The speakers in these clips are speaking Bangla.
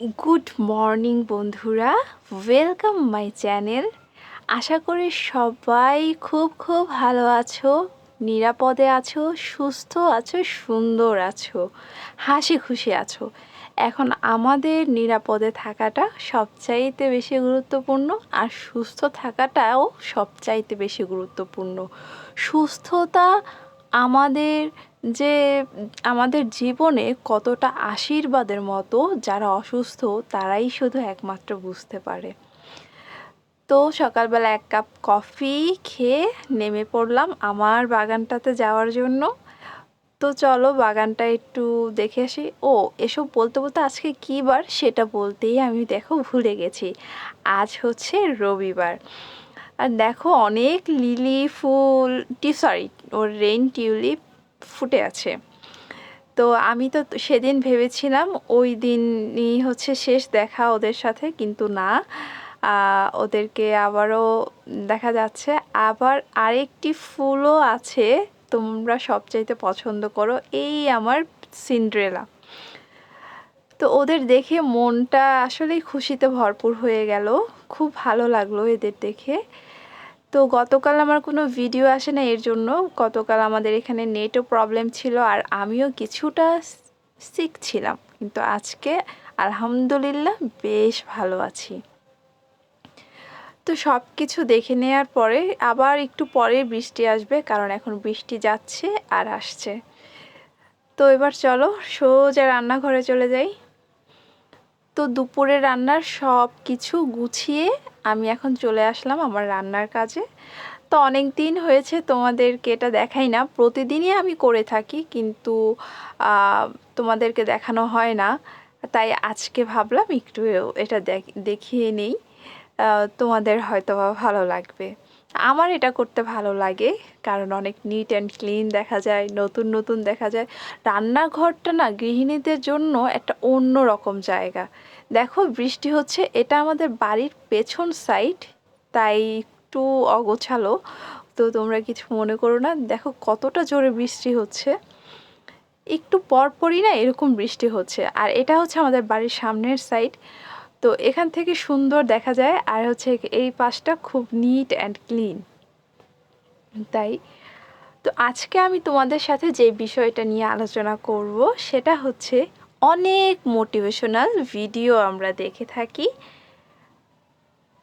গুড মর্নিং বন্ধুরা ওয়েলকাম মাই চ্যানেল আশা করি সবাই খুব খুব ভালো আছো, নিরাপদে আছো, সুস্থ আছো, সুন্দর আছো, হাসি খুশি আছো। এখন আমাদের নিরাপদে থাকাটা সবচাইতে বেশি গুরুত্বপূর্ণ আর সুস্থ থাকাটাও সবচাইতে বেশি গুরুত্বপূর্ণ। সুস্থতা আমাদের যে আমাদের জীবনে কতটা আশীর্বাদের মতো যারা অসুস্থ, তারাই শুধু একমাত্র বুঝতে পারে। তো সকালবেলা এক কাপ কফি খেয়ে নেমে পড়লাম আমার বাগানটাতে যাওয়ার জন্য। তো চলো বাগানটা একটু দেখে আসি। ও, এসব বলতে বলতে আজকে কী বার? সেটা বলতেই আমি দেখো ভুলে গেছি। আজ হচ্ছে রবিবার। আর দেখো অনেক লিলি ফুল, টি, সরি, ওর রেইন টিউলিপ ফুটে আছে। তো আমি তো সেদিন ভেবেছিলাম ওই দিনই হচ্ছে শেষ দেখা ওদের সাথে, কিন্তু না। ওদেরকে আবারও দেখা যাচ্ছে। আবার আরেকটি ফুলও আছে, তোমরা সবচাইতে পছন্দ করো, এই আমার সিন্ড্রেলা। তো ওদের দেখে মনটা আসলেই খুশিতে ভরপুর হয়ে গেল। খুব ভালো লাগল এদের দেখে। তো গতকাল আমার কোনো ভিডিও আসে না, এর জন্য গতকাল আমাদের এখানে নেটও প্রবলেম ছিল আর আমিও কিছুটা শিখছিলাম কিন্তু আজকে আলহামদুলিল্লাহ বেশ ভালো আছি। তো সব কিছু দেখে নেওয়ার পরে আবার একটু পরে বৃষ্টি আসবে, কারণ এখন বৃষ্টি যাচ্ছে আর আসছে। তো এবার চলো সোজা রান্নাঘরে চলে যাই। তো দুপুরে রান্নার সব কিছু গুছিয়ে আমি এখন চলে আসলাম আমার রান্নার কাজে। তো অনেক দিন হয়েছে তোমাদেরকে এটা দেখাই না, প্রতিদিনই আমি করে থাকি কিন্তু তোমাদেরকে দেখানো হয় না। তাই আজকে ভাবলাম একটু এটা দেখিয়ে নেই। তোমাদের হয়তো বা ভালো লাগবে। আমার এটা করতে ভালো লাগে কারণ অনেক নিট অ্যান্ড ক্লিন দেখা যায়, নতুন নতুন দেখা যায়। রান্নাঘরটা না গৃহিণীদের জন্য একটা অন্য রকম জায়গা। দেখো, বৃষ্টি হচ্ছে, এটা আমাদের বাড়ির পেছন সাইড তাই একটু অগোছালো। তো তোমরা কিছু মনে করো না, দেখো কতটা জোরে বৃষ্টি হচ্ছে। একটু পরপরই না এরকম বৃষ্টি হচ্ছে। আর এটা হচ্ছে আমাদের বাড়ির সামনের সাইড তো এখান থেকে সুন্দর দেখা যায়, আর হচ্ছে এই পাশটা খুব নিট অ্যান্ড ক্লিন তাই, তো আজকে আমি তোমাদের সাথে যে বিষয়টা নিয়ে আলোচনা করব, সেটা হচ্ছে অনেক মোটিভেশনাল ভিডিও আমরা দেখে থাকি।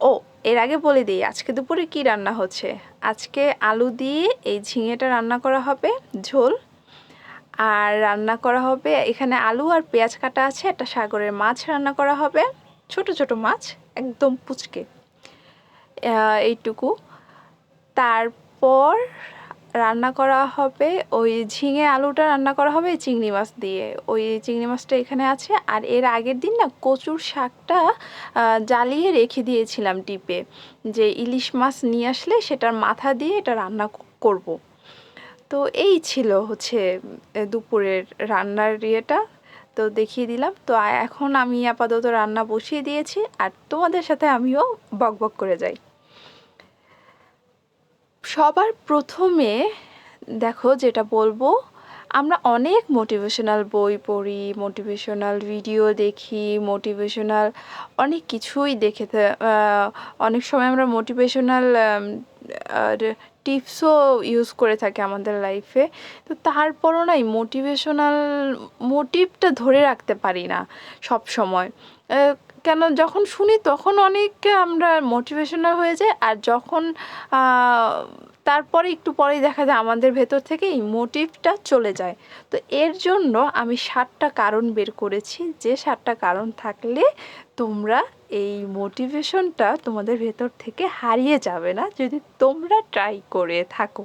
ও, এর আগে বলে দিই, আজকে দুপুরে কি রান্না হচ্ছে? আজকে আলু দিয়ে এই ঝিঙেটা রান্না করা হবে, ঝোল। আর রান্না করা হবে, এখানে আলু আর পেঁয়াজ কাটা আছে, একটা সাগরের মাছ রান্না করা হবে। ছোট ছোট মাছ, একদম পুচকে। এইটুকু। তারপর রান্না করা হবে, ওই ঝিঙে আলুটা রান্না করা হবে, চিংড়ি মাছ দিয়ে। ওই চিংড়ি মাছটা এখানে আছে। আর এর আগের দিন না কচুর শাকটা জ্বালিয়ে রেখে দিয়েছিলাম ডিপে। যে ইলিশ মাছ নিয়ে আসলে সেটার মাথা দিয়ে এটা রান্না করব। তো এই ছিল হচ্ছে দুপুরের রান্নার ইয়েটা। তো দেখিয়ে দিলাম। তো এখন আমি আপাতত রান্না বসিয়ে দিয়েছি। আর তোমাদের সাথে আমিও বকবক করে যাই। সবার প্রথমে দেখো যেটা বলব, আমরা অনেক মোটিভেশনাল বই পড়ি মোটিভেশনাল ভিডিও দেখি মোটিভেশনাল অনেক কিছুই দেখে অনেক সময় আমরা মোটিভেশনাল টিপসও ইউজ করে থাকি আমাদের লাইফে তো তারপরও না এই মোটিভেশনাল মোটিভটা ধরে রাখতে পারি না সব সময়। কেন যখন শুনি তখন অনেক আমরা মোটিভেশনাল হয়ে যাই। আর যখন তারপরে একটু পরেই দেখা যায় আমাদের ভেতর থেকে এই মোটিভটা চলে যায়। তো এর জন্য আমি সাতটা কারণ বের করেছি। যে সাতটা কারণ থাকলে তোমরা এই মোটিভেশনটা তোমাদের ভেতর থেকে হারিয়ে যাবে না। যদি তোমরা ট্রাই করে থাকো।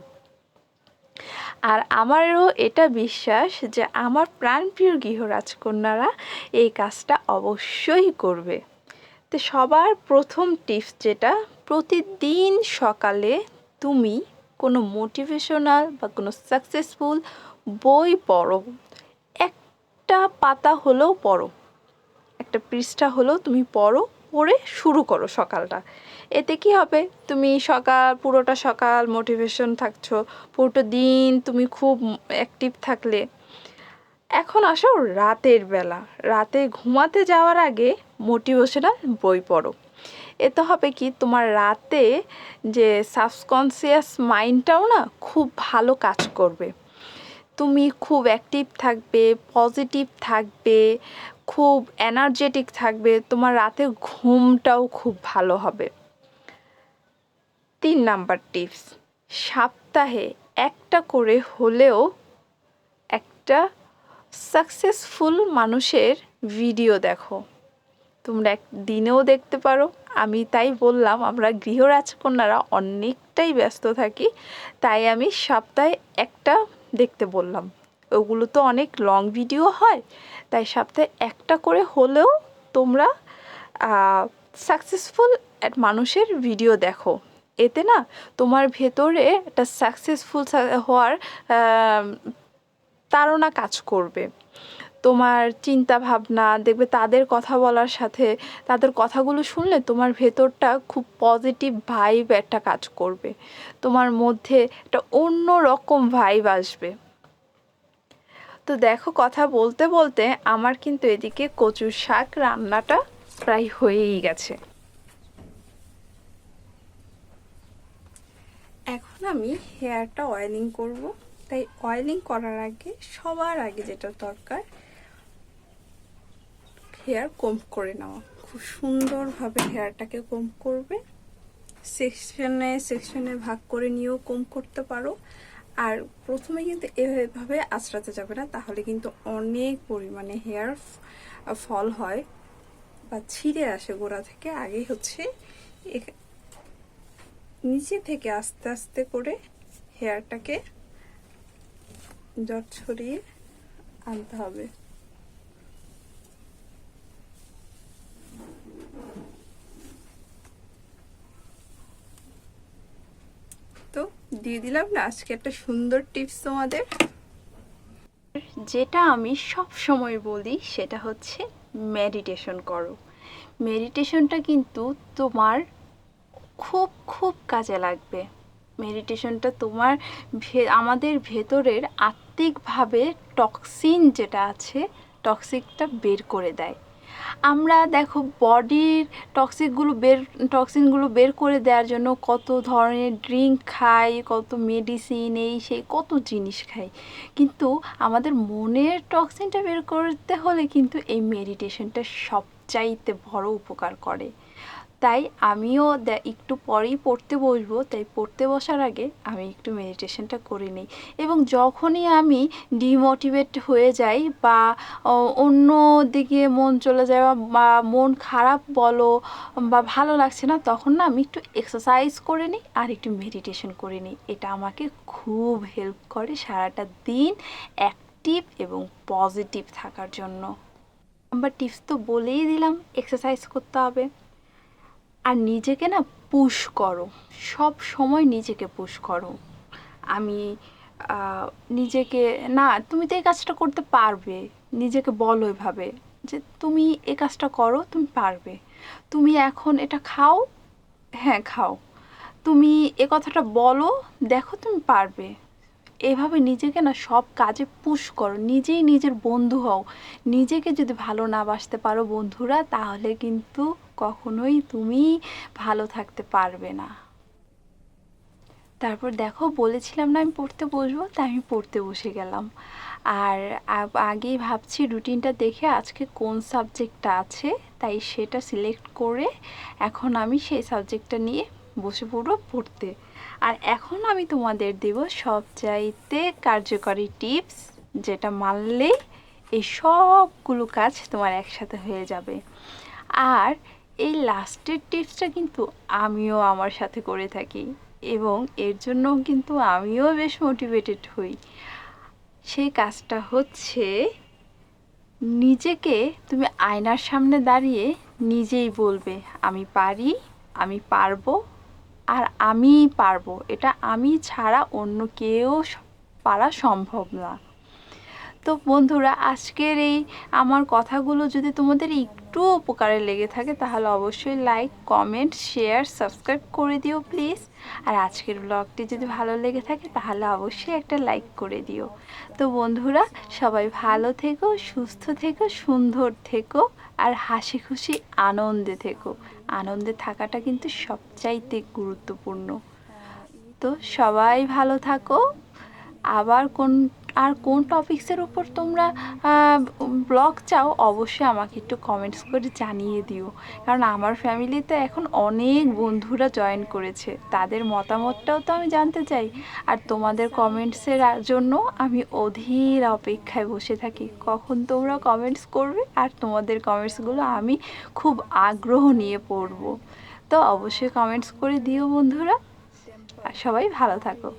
আর আমারও এটা বিশ্বাস যে আমার প্রাণপ্রিয় গৃহরাজকন্যারা এই কাজটা অবশ্যই করবে। তো সবার প্রথম টিপস যেটা, প্রতিদিন সকালে তুমি কোনো মোটিভেশনাল বা কোনো সাকসেসফুল বই পড়ো। একটা পাতা হলেও পড়ো। একটা পৃষ্ঠা হলেও তুমি পড়ো, পড়ে শুরু করো সকালটা। এতে কি হবে? তুমি সকাল, পুরোটা সকাল মোটিভেশন থাকছো। পুরোটা দিন তুমি খুব অ্যাক্টিভ থাকলে। এখন আসো রাতের বেলা। রাতে ঘুমাতে যাওয়ার আগে মোটিভেশনাল বই পড়ো। এতে হবে কি? তোমার রাতে যে সাবকনসিয়াস মাইন্ডটাও না খুব ভালো কাজ করবে। তুমি খুব অ্যাক্টিভ থাকবে পজিটিভ থাকবে, খুব এনার্জেটিক থাকবে। তোমার রাতে ঘুমটাও খুব ভালো হবে। তিন নাম্বার টিপস। সপ্তাহে একটা করে হলেও একটা সাকসেসফুল মানুষের ভিডিও দেখো। তোমরা এক দিনেও দেখতে পারো। আমি তাই বললাম, আমরা গৃহরাজকন্যারা অনেকটাই ব্যস্ত থাকি, তাই আমি সপ্তাহে একটা দেখতে বললাম। ওগুলো তো অনেক লং ভিডিও হয়, তাই সপ্তাহে একটা করে হলেও তোমরা সাকসেসফুল মানুষের ভিডিও দেখো। এতে না তোমার ভেতরে একটা সাকসেসফুল হওয়ার তাড়না কাজ করবে। তোমার চিন্তা ভাবনা দেখবে তাদের কথা বলার সাথে, তাদের কথাগুলো শুনলে তোমার ভেতরটা খুব পজিটিভ ভাইব একটা কাজ করবে। তোমার মধ্যে একটা অন্য রকম ভাইব আসবে। তো দেখো কথা বলতে বলতে আমার কিন্তু এদিকে কচুর শাক রান্নাটা প্রায় হয়েই গেছে। এখন আমি হেয়ারটা অয়েলিং করব। তাই অয়েলিং করার আগে, সবার আগে যেটা দরকার, হেয়ার কম করে নেওয়া। খুব সুন্দরভাবে হেয়ারটাকে কম করবে। সেকশনে সেকশনে ভাগ করে নিয়েও কম করতে পারো। আর প্রথমে কিন্তু এভাবে আঁচড়াতে যাবে না, তাহলে কিন্তু অনেক পরিমাণে হেয়ার ফল হয় বা ছিঁড়ে আসে গোড়া থেকে। আগে হচ্ছে নিচে থেকে আস্তে আস্তে করে হেয়ারটাকে জট ছড়িয়ে আনতে হবে। তো দিয়ে দিলাম না, আজকে একটা সুন্দর টিপস তোমাদের। যেটা আমি সব সময় বলি, সেটা হচ্ছে মেডিটেশন করো। মেডিটেশনটা কিন্তু তোমার খুব খুব কাজে লাগবে। মেডিটেশনটা তোমার আমাদের ভেতরের আত্মিকভাবে টক্সিন যেটা আছে, টক্সিকটা বের করে দেয়। আমরা দেখো বডির টক্সিকগুলো বের, টক্সিনগুলো বের করে দেওয়ার জন্য কত ধরনের ড্রিঙ্ক খাই, কত মেডিসিন এই সেই কত জিনিস খাই। কিন্তু আমাদের মনের টক্সিনটা বের করতে হলে কিন্তু এই মেডিটেশনটা সবচাইতে বড় উপকার করে। তাই আমিও একটু পরেই পড়তে বসবো, তাই পড়তে বসার আগে আমি একটু মেডিটেশনটা করে নিই। এবং যখনই আমি ডিমোটিভেট হয়ে যাই বা অন্য দিকে মন চলে যায় বা মন খারাপ বলো বা ভালো লাগছে না, তখন না আমি একটু এক্সারসাইজ করে নিই আর একটু মেডিটেশন করে নিই। এটা আমাকে খুব হেল্প করে সারাটা দিন অ্যাক্টিভ এবং পজিটিভ থাকার জন্য। নাম্বার টিপস তো বলেই দিলাম এক্সারসাইজ করতে হবে। আর নিজেকে না পুশ করো। সব সময় নিজেকে পুশ করো। আমি নিজেকে, না, তুমি তো এই কাজটা করতে পারবে। নিজেকে বলো এভাবে যে, তুমি এ কাজটা করো, তুমি পারবে। তুমি এখন এটা খাও হ্যাঁ খাও। তুমি এ কথাটা বলো, দেখো তুমি পারবে। এভাবে নিজেকে না সব কাজে পুশ করো। নিজেই নিজের বন্ধু হও। নিজেকে যদি ভালো না বাসতে পারো বন্ধুরা, তাহলে কিন্তু কখনোই তুমি ভালো থাকতে পারবে না। তারপর দেখো, বলেছিলাম না আমি পড়তে বসবো, তাই আমি পড়তে বসে গেলাম। আর আগেই ভাবছি রুটিনটা দেখে আজকে কোন সাবজেক্টটা আছে, তাই সেটা সিলেক্ট করে এখন আমি সেই সাবজেক্টটা নিয়ে বসে পড়ব পড়তে। আর এখন আমি তোমাদের দেব সবচাইতে কার্যকরী টিপস, যেটা মানলে এই সবগুলো কাজ তোমার একসাথে হয়ে যাবে। আর এই লাস্টের টিপসটা কিন্তু আমিও আমার সাথে করে থাকি এবং এর জন্য কিন্তু আমিও বেশ মোটিভেটেড হই। সেই কাজটা হচ্ছে নিজেকে তুমি আয়নার সামনে দাঁড়িয়ে নিজেই বলবে, আমি পারি, আমি পারব আর আমিই পারব। এটা আমি ছাড়া অন্য কেউ পারা সম্ভব না। তো বন্ধুরা, আজকের এই আমার কথাগুলো যদি তোমাদের একটু উপকারে লেগে থাকে, তাহলে অবশ্যই লাইক কমেন্ট শেয়ার সাবস্ক্রাইব করে দিও প্লিজ আর আজকের ব্লগটি যদি ভালো লেগে থাকে, তাহলে অবশ্যই একটা লাইক করে দিও। তো বন্ধুরা, সবাই ভালো থেকো, সুস্থ থেকো, সুন্দর থেকো, আর হাসি খুশি আনন্দে থেকো। আনন্দে থাকাটা কিন্তু সবচাইতে গুরুত্বপূর্ণ। তো সবাই ভালো থাকো। আবার কোন আর কোন টপিক্সের উপর তোমরা ব্লগ চাও, অবশ্যই আমাকে একটু কমেন্টস করে জানিয়ে দিও। কারণ আমার ফ্যামিলিতে এখন অনেক বন্ধুরা জয়েন করেছে। তাদের মতামতটাও তো আমি জানতে চাই। আর তোমাদের কমেন্টসের জন্য আমি অধীর অপেক্ষায় বসে থাকি। কখন তোমরা কমেন্টস করবে আর তোমাদের কমেন্টসগুলো আমি খুব আগ্রহ নিয়ে পড়ব। তো অবশ্যই কমেন্টস করে দিও বন্ধুরা। আর সবাই ভালো থাকো।